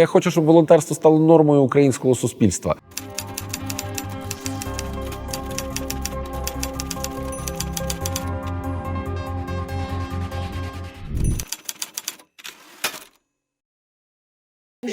Я хочу, щоб волонтерство стало нормою українського суспільства.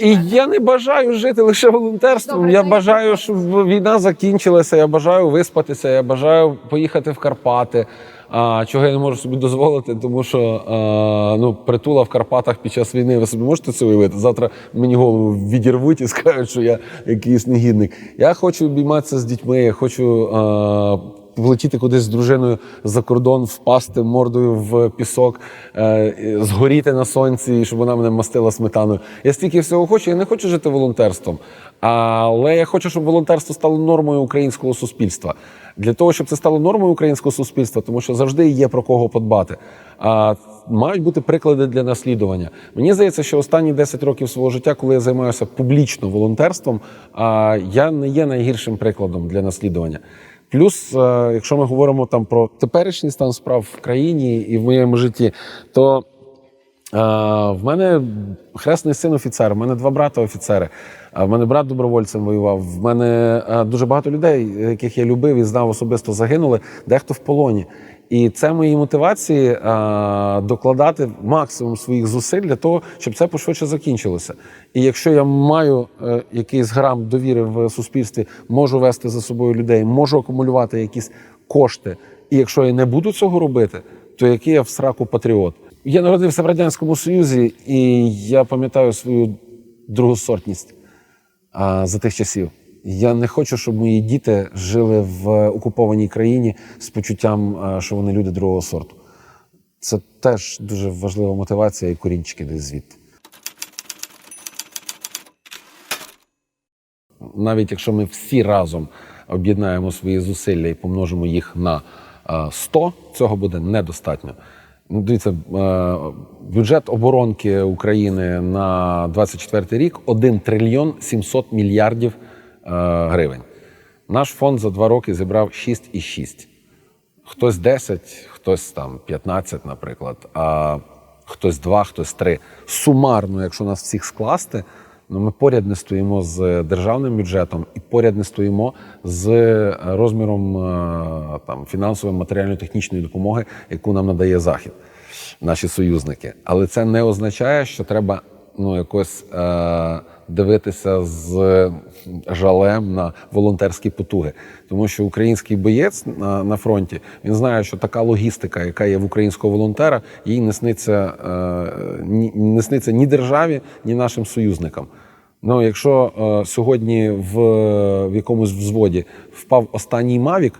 І я не бажаю жити лише волонтерством. Добре, я бажаю, щоб війна закінчилася. Я бажаю виспатися. Я бажаю поїхати в Карпати. А, чого я не можу собі дозволити, тому що а, ну, притула в Карпатах під час війни. Ви собі можете це уявити? Завтра мені голову відірвуть і скажуть, що я якийсь негідник. Я хочу обійматися з дітьми. Я хочу а, влетіти кудись з дружиною за кордон, впасти мордою в пісок, е, згоріти на сонці, щоб вона мене мастила сметаною. Я стільки всього хочу. Я не хочу жити волонтерством, але я хочу, щоб волонтерство стало нормою українського суспільства. Для того, щоб це стало нормою українського суспільства, тому що завжди є про кого подбати. А мають бути приклади для наслідування. Мені здається, що останні 10 років свого життя, коли я займаюся публічно волонтерством, я не є найгіршим прикладом для наслідування. Плюс, е, якщо ми говоримо там про теперішній стан справ в країні і в моєму житті, то е, в мене хресний син офіцер, в мене два брата офіцери. В мене брат добровольцем воював. В мене е, дуже багато людей, яких я любив і знав особисто, загинули, дехто в полоні. І це мої мотивації е, докладати максимум своїх зусиль для того, щоб це пошвидше закінчилося. І якщо я маю е, якийсь грам довіри в суспільстві, можу вести за собою людей, можу акумулювати якісь кошти. І якщо я не буду цього робити, то який я в сраку патріот? Я народився в радянському Союзі, і я пам'ятаю свою другосортність а, за тих часів. Я не хочу, щоб мої діти жили в окупованій країні з почуттям, що вони люди другого сорту. Це теж дуже важлива мотивація і корінчики десь звідти. Навіть якщо ми всі разом об'єднаємо свої зусилля і помножимо їх на а, 100, цього буде недостатньо. Ну, дивіться, е, бюджет оборонки України на 24 рік 1 трильйон 700 мільярдів е, гривень. Наш фонд за два роки зібрав 6,6. Хтось 10, хтось там 15, наприклад, а хтось 2, хтось 3. Сумарно, якщо нас всіх скласти, ну ми поряд не стоїмо з державним бюджетом і поряд не стоїмо з розміром е, там фінансової матеріально-технічної допомоги, яку нам надає Захід, наші союзники. Але це не означає, що треба ну якось е, дивитися з жалем на волонтерські потуги, тому що український боєць на, на фронті він знає, що така логістика, яка є в українського волонтера, їй не сниться, е, ні, не сниться ні державі, ні нашим союзникам. Ну, якщо е, сьогодні в, в якомусь взводі впав останній мавік,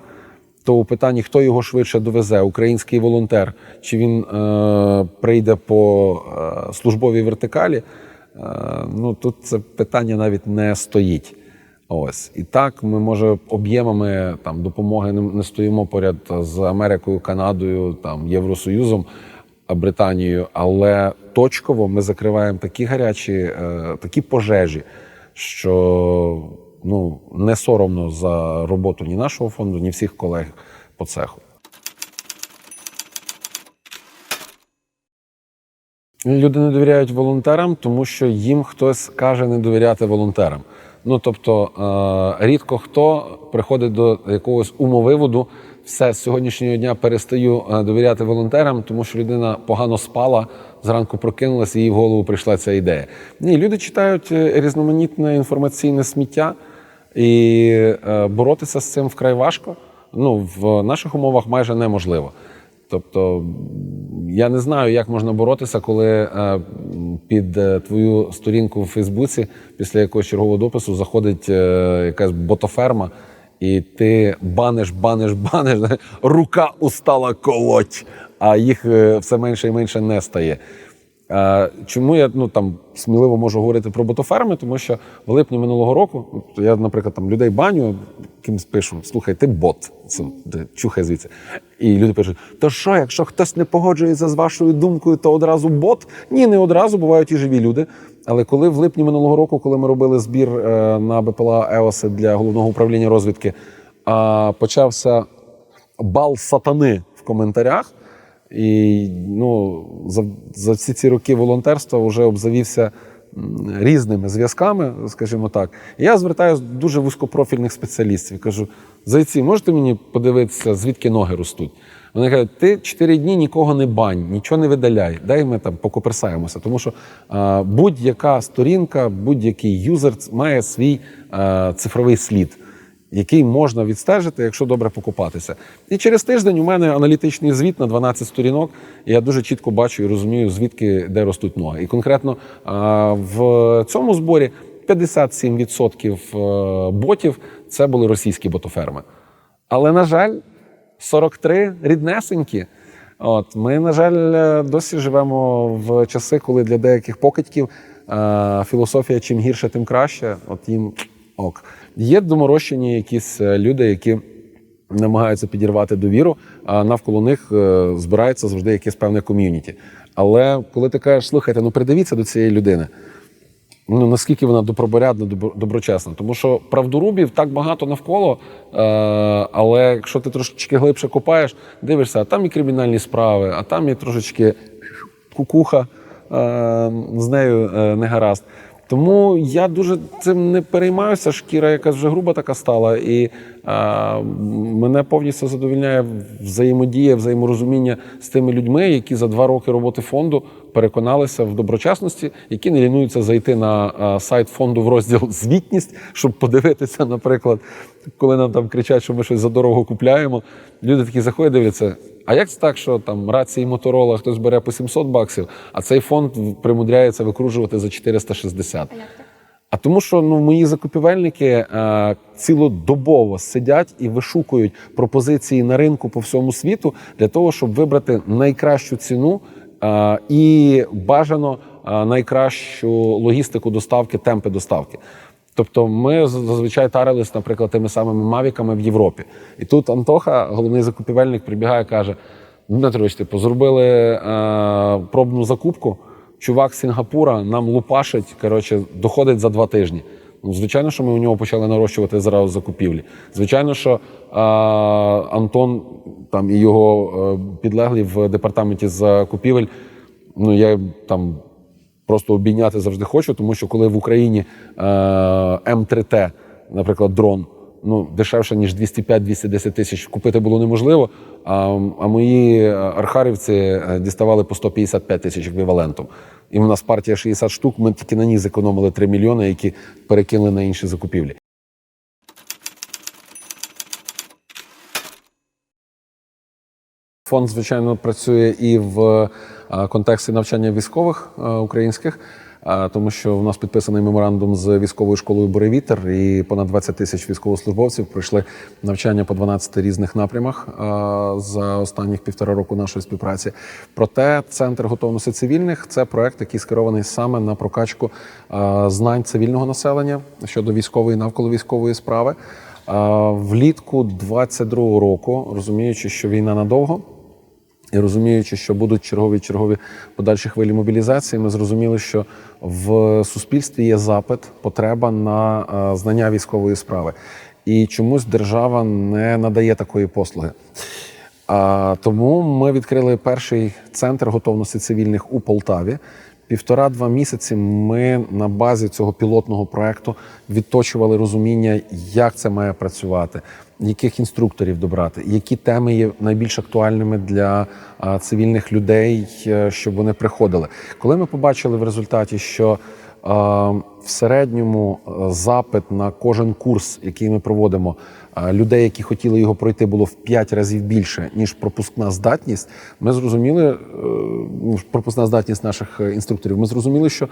то у питанні, хто його швидше довезе, український волонтер, чи він е, прийде по е, службовій вертикалі, е, ну тут це питання навіть не стоїть. Ось і так ми може об'ємами там допомоги не, стоїмо поряд з Америкою, Канадою, там Євросоюзом, Британією, але точково ми закриваємо такі гарячі, е, такі пожежі, що ну не соромно за роботу ні нашого фонду, ні всіх колег по цеху. Люди не довіряють волонтерам, тому що їм хтось каже не довіряти волонтерам. Ну тобто е, рідко хто приходить до якогось умовиводу, все з сьогоднішнього дня перестаю е, довіряти волонтерам, тому що людина погано спала, зранку прокинулася, і їй в голову прийшла ця ідея. Ні, люди читають е, різноманітне інформаційне сміття, і е, боротися з цим вкрай важко. Ну, в наших умовах майже неможливо. Тобто я не знаю, як можна боротися, коли під твою сторінку в Фейсбуці після якогось чергового допису заходить якась ботоферма, і ти баниш, баниш, баниш, рука устала колоть, а їх е, все менше і менше не стає. Чому я ну там сміливо можу говорити про ботоферми? Тому що в липні минулого року я, наприклад, там людей баню, кимось пишу: слухай, ти бот, це чухай звідси. І люди пишуть: то що, якщо хтось не погоджується з вашою думкою, то одразу бот? Ні, не одразу бувають і живі люди. Але коли в липні минулого року, коли ми робили збір е, на БПЛА ЕОСи для головного управління розвідки, почався бал сатани в коментарях. І ну, за, за всі ці роки волонтерства вже обзавівся різними зв'язками, скажімо так. Я звертаюся до дуже вузькопрофільних спеціалістів. Кажу: зайці, можете мені подивитися, звідки ноги ростуть? Вони кажуть, ти чотири дні нікого не бань, нічого не видаляй. Дай ми там покоперсаємося. Тому що будь-яка сторінка, будь-який юзер має свій а, цифровий слід, який можна відстежити, якщо добре покупатися. І через тиждень у мене аналітичний звіт на 12 сторінок. І я дуже чітко бачу і розумію, звідки де ростуть ноги. І конкретно в цьому зборі 57% ботів це були російські ботоферми. Але, на жаль, 43 ріднесенькі. От ми, на жаль, е, досі живемо в часи, коли для деяких покидьків е, філософія чим гірше, тим краще. От їм ок. Є доморощені якісь е, люди, які намагаються підірвати довіру, а навколо них е, збирається завжди якесь певне ком'юніті. Але коли ти кажеш, слухайте, ну придивіться до цієї людини. Ну наскільки вона добропорядна, доброчесна. Тому що правдорубів так багато навколо, е, але якщо ти трошечки глибше копаєш, дивишся, а там і кримінальні справи, а там і трошечки кукуха з нею не гаразд. Тому я дуже цим не переймаюся. Шкіра якась вже груба така стала, і е, мене повністю задовільняє взаємодія, взаєморозуміння з тими людьми, які за два роки роботи фонду переконалися в доброчесності, які не лінуються зайти на е, сайт фонду в розділ звітність, щоб подивитися, наприклад, коли нам там кричать, що ми щось за дорого купляємо. Люди такі заходять, дивляться. А як це так, що там рації Моторола хтось бере по 700 баксів, а цей фонд примудряється викружувати за 460? А тому, що ну мої закупівельники е, цілодобово сидять і вишукують пропозиції на ринку по всьому світу для того, щоб вибрати найкращу ціну е, і бажано е, найкращу логістику доставки, темпи доставки. Тобто ми зазвичай тарились, наприклад, тими самими мавіками в Європі. І тут Антоха, головний закупівельник, прибігає каже: Дмитро Петрович, типу, зробили е, пробну закупку. Чувак з Сінгапура нам лупашить, коротше, доходить за два тижні. Ну, звичайно, що ми у нього почали нарощувати зразу закупівлі. Звичайно, що е, Антон там і його е, підлеглі в департаменті закупівель. Ну я там просто обійняти завжди хочу, тому що коли в Україні е, М3Т, наприклад, дрон, ну дешевше ніж 205-210 тисяч купити було неможливо. А, а мої е, архарівці е, діставали по 155 тисяч еквівалентом. І в нас партія 60 штук. Ми тільки на ній зекономили 3 мільйони, які перекинули на інші закупівлі. Фонд, звичайно, працює і в е, контексті навчання військових е, українських, е, тому що в нас підписаний меморандум з військовою школою Боревітер, і понад 20 тисяч військовослужбовців пройшли навчання по 12 різних напрямах за останніх півтора року нашої співпраці. Проте центр готовності цивільних це проект, який скерований саме на прокачку знань цивільного населення щодо військової навколо військової справи. Влітку 22-го року, розуміючи, що війна надовго, і розуміючи, що будуть чергові чергові подальші хвилі мобілізації, ми зрозуміли, що в суспільстві є запит, потреба на е, знання військової справи. І чомусь держава не надає такої послуги. А, тому ми відкрили перший центр готовності цивільних у Полтаві. Півтора-два місяці ми на базі цього пілотного проекту відточували розуміння, як це має працювати, яких інструкторів добрати, які теми є найбільш актуальними для цивільних людей, е, щоб вони приходили. Коли ми побачили в результаті, що в середньому е, запит на кожен курс, який ми проводимо, е, людей, які хотіли його пройти, було в 5 разів більше ніж пропускна здатність. Ми зрозуміли е, ну, пропускна здатність наших е, інструкторів. Ми зрозуміли, що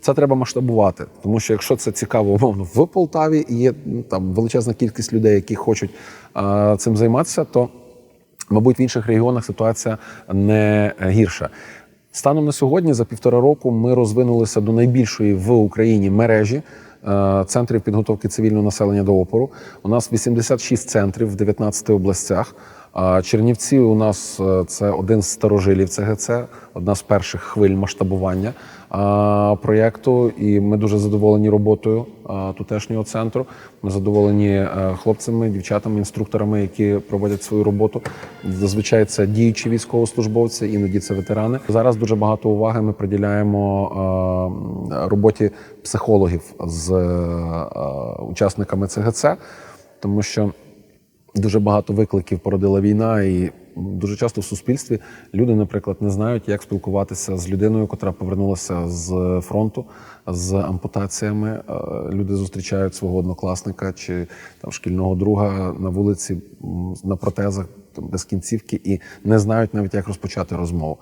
це треба масштабувати, тому що якщо це цікаво умовно в Полтаві і є ну, там величезна кількість людей, які хочуть е, цим займатися, то Мабуть, в інших регіонах ситуація не гірша. Станом на сьогодні, за півтора року, ми розвинулися до найбільшої в Україні мережі е, центрів підготовки цивільного населення до опору. У нас 86 центрів в 19 областях. А Чернівці у нас е, це один з старожилів ЦГЦ, одна з перших хвиль масштабування. Проєкту, і ми дуже задоволені роботою тутешнього центру. Ми задоволені е, хлопцями, дівчатами, інструкторами, які проводять свою роботу. Зазвичай це діючі військовослужбовці, іноді це ветерани. Зараз дуже багато уваги ми приділяємо е, роботі психологів з е, учасниками ЦГЦ, тому що дуже багато викликів породила війна, і дуже часто в суспільстві люди, наприклад, не знають, як спілкуватися з людиною, котра повернулася з фронту з ампутаціями. Е, Люди зустрічають свого однокласника чи там шкільного друга на вулиці на протезах без кінцівки і не знають навіть, як розпочати розмову.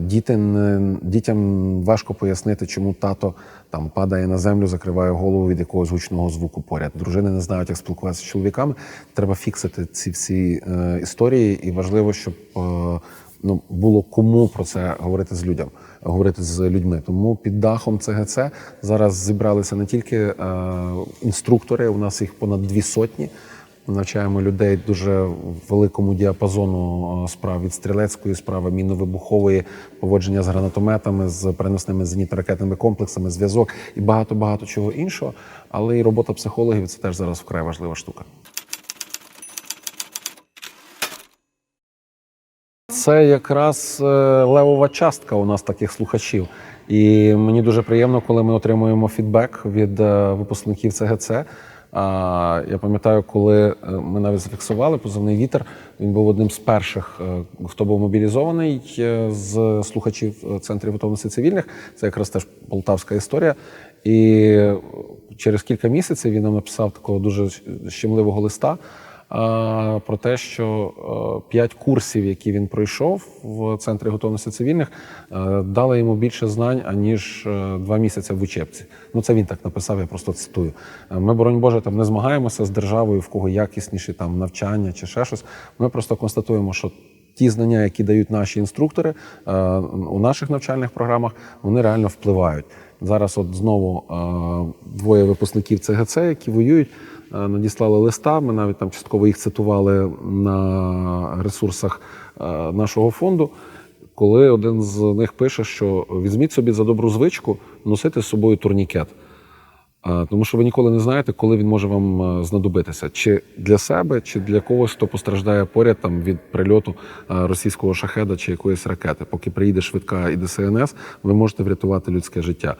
Діти не- дітям важко пояснити, чому тато там падає на землю, закриває голову від якогось гучного звуку поряд. Дружини не знають, як спілкуватися з чоловіками. Треба фіксити ці всі е, історії, і важливо, щоб е, ну було кому про це говорити з людям, говорити з людьми. Тому під дахом ЦГЦ зараз зібралися не тільки е, інструктори, у нас їх понад дві сотні. Навчаємо людей дуже великому діапазону е, справ від стрілецької справи, мінно-вибухової, поводження з гранатометами, з переносними зенітно-ракетними комплексами, зв'язок і багато багато чого іншого. Але і робота психологів це теж зараз вкрай важлива штука. Це якраз е, левова частка у нас таких слухачів. І мені дуже приємно, коли ми отримуємо фідбек від е, випускників ЦГЦ. А, Я пам'ятаю, коли е, ми навіть зафіксували позивний вітер. Він був одним з перших, е, хто був мобілізований е, з слухачів центрів готовності цивільних. Це якраз теж полтавська історія. І через кілька місяців він нам написав такого дуже щемливого листа про те, що е, п'ять курсів, які він пройшов в центрі готовності цивільних, е, дали йому більше знань, аніж е, два місяці в учебці. Ну це він так написав, я просто цитую. Ми, боронь Боже, там не змагаємося з державою, в кого якісніші там навчання чи ще щось. Ми просто констатуємо, що ті знання, які дають наші інструктори у наших навчальних програмах, вони реально впливають. Зараз, от знову двоє випускників ЦГЦ, які воюють, надіслали листа. Ми навіть там частково їх цитували на ресурсах е, нашого фонду. Коли один з них пише, що візьміть собі за добру звичку носити з собою турнікет. Тому що ви ніколи не знаєте, коли він може вам е, знадобитися, чи для себе, чи для когось, хто постраждає поряд там від прильоту е, російського шахеда чи якоїсь ракети. Поки приїде швидка і ДСНС, ви можете врятувати людське життя.